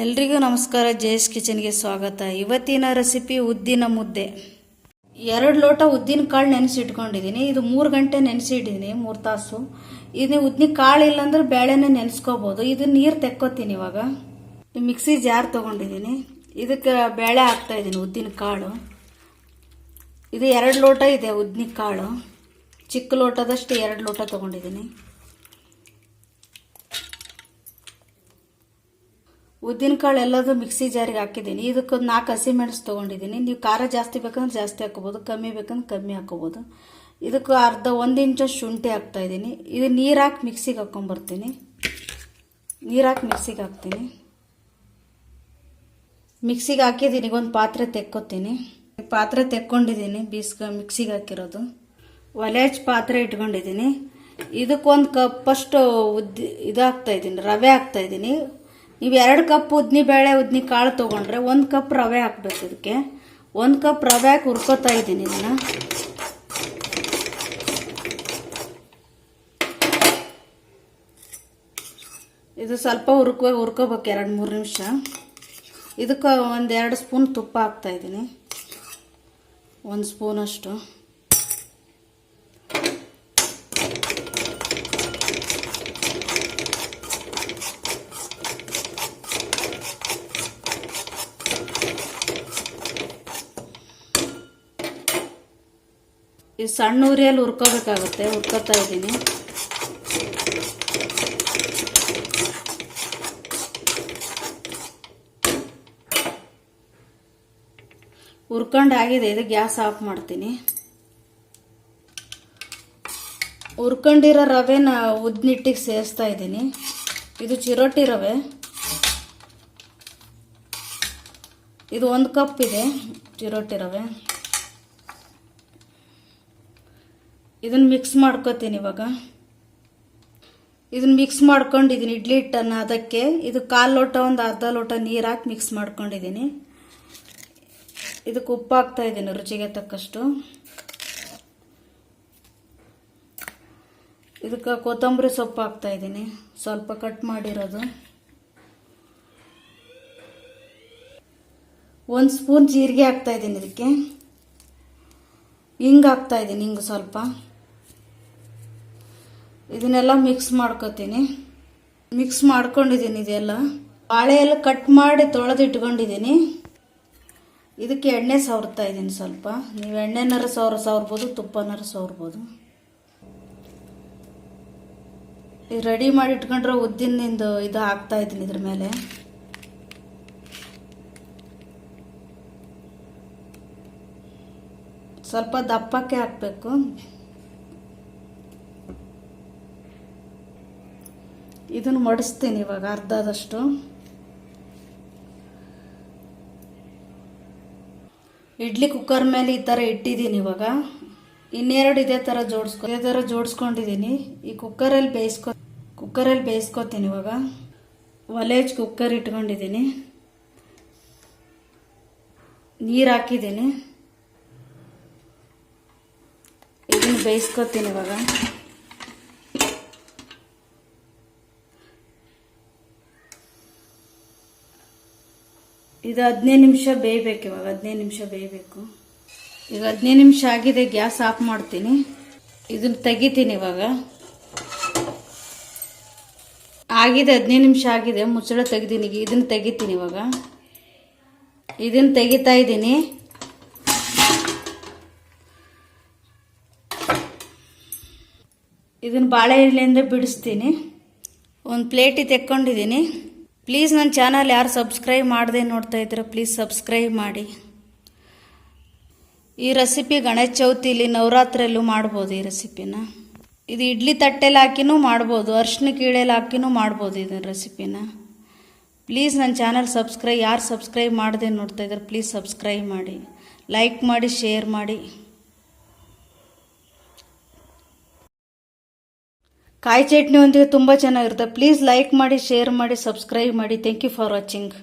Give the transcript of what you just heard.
ಎಲ್ರಿಗೂ ನಮಸ್ಕಾರ. ಜಯಸ್ ಕಿಚನ್ಗೆ ಸ್ವಾಗತ. ಇವತ್ತಿನ ರೆಸಿಪಿ ಉದ್ದಿನ ಮುದ್ದೆ. ಎರಡು ಲೋಟ ಉದ್ದಿನ ಕಾಳು ನೆನೆಸಿಟ್ಕೊಂಡಿದ್ದೀನಿ ಇದು ಮೂರು ಗಂಟೆ ನೆನೆಸಿಟ್ಟಿದ್ದೀನಿ ಮೂರು ತಾಸು. ಇದು ಉದ್ದಿನ ಕಾಳು ಇಲ್ಲಾಂದ್ರೆ ಬೇಳೆನೇ ನೆನೆಸ್ಕೋಬೋದು. ಇದು ನೀರು ತೆಕ್ಕೋತೀನಿ ಇವಾಗ. ಮಿಕ್ಸಿ ಜಾರ್ ತೊಗೊಂಡಿದ್ದೀನಿ ಇದಕ್ಕೆ ಬೇಳೆ ಹಾಕ್ತಾ ಇದ್ದೀನಿ ಉದ್ದಿನ ಕಾಳು. ಇದು ಎರಡು ಲೋಟ ಇದೆ ಉದ್ದಿನ ಕಾಳು. ಚಿಕ್ಕ ಲೋಟದಷ್ಟು ಎರಡು ಲೋಟ ತೊಗೊಂಡಿದ್ದೀನಿ ಉದ್ದಿನ ಕಾಳು ಎಲ್ಲದೂ ಮಿಕ್ಸಿ ಜಾರಿಗೆ ಹಾಕಿದ್ದೀನಿ. ಇದಕ್ಕೊಂದು ನಾಲ್ಕು ಹಸಿಮೆಣಸು ತೊಗೊಂಡಿದ್ದೀನಿ. ನೀವು ಖಾರ ಜಾಸ್ತಿ ಬೇಕಂದ್ರೆ ಜಾಸ್ತಿ ಹಾಕೋಬೋದು, ಕಮ್ಮಿ ಬೇಕಂದ್ರೆ ಕಮ್ಮಿ ಹಾಕೋಬೋದು. ಇದಕ್ಕೆ ಅರ್ಧ ಒಂದು ಇಂಚು ಶುಂಠಿ ಹಾಕ್ತಾ ಇದ್ದೀನಿ. ಇದು ನೀರು ಹಾಕಿ ಮಿಕ್ಸಿಗೆ ಹಾಕ್ಕೊಂಬರ್ತೀನಿ ನೀರು ಹಾಕಿ ಮಿಕ್ಸಿಗೆ ಹಾಕ್ತೀನಿ. ಮಿಕ್ಸಿಗೆ ಹಾಕಿದ್ದೀನಿ. ಈಗ ಒಂದು ಪಾತ್ರೆ ತೆಕ್ಕೋತೀನಿ. ಪಾತ್ರೆ ತೆಕ್ಕೊಂಡಿದ್ದೀನಿ ಬೀಸ್ಕ ಮಿಕ್ಸಿಗೆ ಹಾಕಿರೋದು. ಒಲೆ ಪಾತ್ರೆ ಇಟ್ಕೊಂಡಿದ್ದೀನಿ. ಇದಕ್ಕೊಂದು ಕಪ್ಪಷ್ಟು ಉದ್ದಿ ಇದು ಹಾಕ್ತಾ ಇದ್ದೀನಿ. ರವೆ ಹಾಕ್ತಾ ಎರಡು ಕಪ್ ಉದ್ನಿ ಬೇಳೆ, ಉದ್ನಿ ಕಾಳು ತೊಗೊಂಡ್ರೆ ಒಂದು ಕಪ್ ರವೆ ಹಾಕ್ಬೇಕು ಇದಕ್ಕೆ ಒಂದು ಕಪ್ ರವೆ ಹಾಕಿ ಹುರ್ಕೋತಾ ಇದ್ದೀನಿ ಇದನ್ನು. ಇದು ಸ್ವಲ್ಪ ಹುರ್ಕೋ ಹುರ್ಕೋಬೇಕು ಎರಡು ಮೂರು ನಿಮಿಷ. ಇದಕ್ಕೆ ಒಂದು ಎರಡು ಸ್ಪೂನ್ ತುಪ್ಪ ಹಾಕ್ತಾಯಿದ್ದೀನಿ ಒಂದು ಸ್ಪೂನಷ್ಟು ಈ ಸಣ್ಣ ಉರಿಯಲ್ಲಿ ಹುರ್ಕೋಬೇಕಾಗುತ್ತೆ, ಹುರ್ಕೋತಾ ಇದ್ದೀನಿ. ಹುರ್ಕೊಂಡು ಆಗಿದೆ ಇದು ಗ್ಯಾಸ್ ಆಫ್ ಮಾಡ್ತೀನಿ. ಹುರ್ಕೊಂಡಿರೋ ನಾ ಉದ್ನಿಟ್ಟಿಗೆ ಸೇರಿಸ್ತಾ ಇದ್ದೀನಿ. ಇದು ಚಿರೋಟಿ ರವೆ. ಇದು ಒಂದು ಕಪ್ ಇದೆ ಚಿರೋಟಿ ರವೆ. ಇದನ್ನು ಮಿಕ್ಸ್ ಮಾಡ್ಕೋತೀನಿ ಇವಾಗ. ಇದನ್ನು ಮಿಕ್ಸ್ ಮಾಡ್ಕೊಂಡಿದ್ದೀನಿ ಇಡ್ಲಿ ಹಿಟ್ಟನ್ನು. ಅದಕ್ಕೆ ಇದು ಕಾಲು ಲೋಟ, ಒಂದು ಅರ್ಧ ಲೋಟ ನೀರು ಹಾಕಿ ಮಿಕ್ಸ್ ಮಾಡ್ಕೊಂಡಿದ್ದೀನಿ ಇದಕ್ಕೆ ಉಪ್ಪು ಹಾಕ್ತಾ ಇದ್ದೀನಿ ರುಚಿಗೆ ತಕ್ಕಷ್ಟು. ಇದಕ್ಕೆ ಕೊತ್ತಂಬರಿ ಸೊಪ್ಪು ಹಾಕ್ತಾ ಇದ್ದೀನಿ ಸ್ವಲ್ಪ ಕಟ್ ಮಾಡಿರೋದು. ಒಂದು ಸ್ಪೂನ್ ಜೀರಿಗೆ ಹಾಕ್ತಾ ಇದ್ದೀನಿ ಇದಕ್ಕೆ. ಹಿಂಗೆ ಹಾಕ್ತಾ ಇದ್ದೀನಿ ಹಿಂಗೆ ಸ್ವಲ್ಪ. ಇದನ್ನೆಲ್ಲ ಮಿಕ್ಸ್ ಮಾಡ್ಕೋತೀನಿ. ಮಿಕ್ಸ್ ಮಾಡ್ಕೊಂಡಿದ್ದೀನಿ ಇದೆಲ್ಲ. ಬಾಳೆ ಎಲ್ಲ ಕಟ್ ಮಾಡಿ ತೊಳೆದು ಇಟ್ಕೊಂಡಿದ್ದೀನಿ. ಇದಕ್ಕೆ ಎಣ್ಣೆ ಸವರ್ತಾ ಇದ್ದೀನಿ ಸ್ವಲ್ಪ. ನೀವು ಎಣ್ಣೆನಾರು ಸವರ ಸವರ್ಬೋದು ತುಪ್ಪನಾರು ಸವರ್ಬೋದು. ಈಗ ರೆಡಿ ಮಾಡಿ ಇಟ್ಕೊಂಡ್ರೆ ಉದ್ದಿನಿಂದು ಇದು ಹಾಕ್ತಾ ಇದ್ದೀನಿ ಇದ್ರ ಮೇಲೆ. ಸ್ವಲ್ಪ ದಪ್ಪಕ್ಕೆ ಹಾಕಬೇಕು. ಇದನ್ನು ಮಡಿಸ್ತೀನಿ ಇವಾಗ, ಅರ್ಧದಷ್ಟು. ಇಡ್ಲಿ ಕುಕ್ಕರ್ ಮೇಲೆ ಈ ಥರ ಇಟ್ಟಿದ್ದೀನಿ ಇವಾಗ. ಇನ್ನೆರಡು ಇದೇ ಥರ ಜೋಡಿಸ್ಕೊ, ಇದೇ ಥರ ಜೋಡಿಸ್ಕೊಂಡಿದ್ದೀನಿ. ಈ ಕುಕ್ಕರಲ್ಲಿ ಬೇಯಿಸ್ಕೊ, ಕುಕ್ಕರಲ್ಲಿ ಬೇಯಿಸ್ಕೊತೀನಿ ಇವಾಗ. ಒಲೆ ಹಚ್ಚಿ ಕುಕ್ಕರ್ ಇಟ್ಕೊಂಡಿದ್ದೀನಿ. ನೀರು ಹಾಕಿದ್ದೀನಿ. ಇದನ್ನು ಬೇಯಿಸ್ಕೊತೀನಿ ಇವಾಗ. ಇದು ಹದಿನೈದು ನಿಮಿಷ ಬೇಯಬೇಕು ಇವಾಗ, ಹದಿನೈದು ನಿಮಿಷ ಬೇಯಬೇಕು. ಈಗ ಹದಿನೈದು ನಿಮಿಷ ಆಗಿದೆ, ಗ್ಯಾಸ್ ಆಫ್ ಮಾಡ್ತೀನಿ. ಇದನ್ನು ತೆಗಿತೀನಿ ಇವಾಗ. ಆಗಿದೆ, ಹದಿನೈದು ನಿಮಿಷ ಆಗಿದೆ, ಮುಚ್ಚಳ ತೆಗ್ದೀನಿ, ಇದನ್ನು ತೆಗಿತೀನಿ ಇವಾಗ. ಇದನ್ನು ತೆಗಿತಾ ಇದ್ದೀನಿ. ಇದನ್ನು ಬಾಳೆ ಬಿಡಿಸ್ತೀನಿ. ಒಂದು ಪ್ಲೇಟಿಗೆ ತೆಕ್ಕೊಂಡಿದ್ದೀನಿ. ಪ್ಲೀಸ್ ನನ್ನ ಚಾನಲ್ ಯಾರು ಸಬ್ಸ್ಕ್ರೈಬ್ ಮಾಡದೆ ನೋಡ್ತಾ ಇದ್ದೀರ ಪ್ಲೀಸ್ ಸಬ್ಸ್ಕ್ರೈಬ್ ಮಾಡಿ. ಈ ರೆಸಿಪಿ ಗಣೇಶ ಚೌತಿಲಿ ನವರಾತ್ರಿಯಲ್ಲೂ ಮಾಡ್ಬೋದು ಈ ರೆಸಿಪಿನ. ಇದು ಇಡ್ಲಿ ತಟ್ಟೆಲಿ ಹಾಕಿನೂ ಮಾಡ್ಬೋದು ಅರ್ಶಿನ ಕೀಳೆಲಿ ಹಾಕಿನೂ ಮಾಡ್ಬೋದು ಇದನ್ನ ರೆಸಿಪಿನ. ಪ್ಲೀಸ್ ನನ್ನ ಚಾನಲ್ ಸಬ್ಸ್ಕ್ರೈಬ್, ಯಾರು ಸಬ್ಸ್ಕ್ರೈಬ್ ಮಾಡದೆ ನೋಡ್ತಾ ಇದ್ದಾರೆ ಪ್ಲೀಸ್ ಸಬ್ಸ್ಕ್ರೈಬ್ ಮಾಡಿ. ಲೈಕ್ ಮಾಡಿ, ಶೇರ್ ಮಾಡಿ. ಕಾಯಿ ಚಟ್ನಿ ಒಂದಿಗೆ ತುಂಬ ಚೆನ್ನಾಗಿರುತ್ತೆ. ಪ್ಲೀಸ್ ಲೈಕ್ ಮಾಡಿ ಶೇರ್ ಮಾಡಿ ಸಬ್ಸ್ಕ್ರೈಬ್ ಮಾಡಿ. Thank you for watching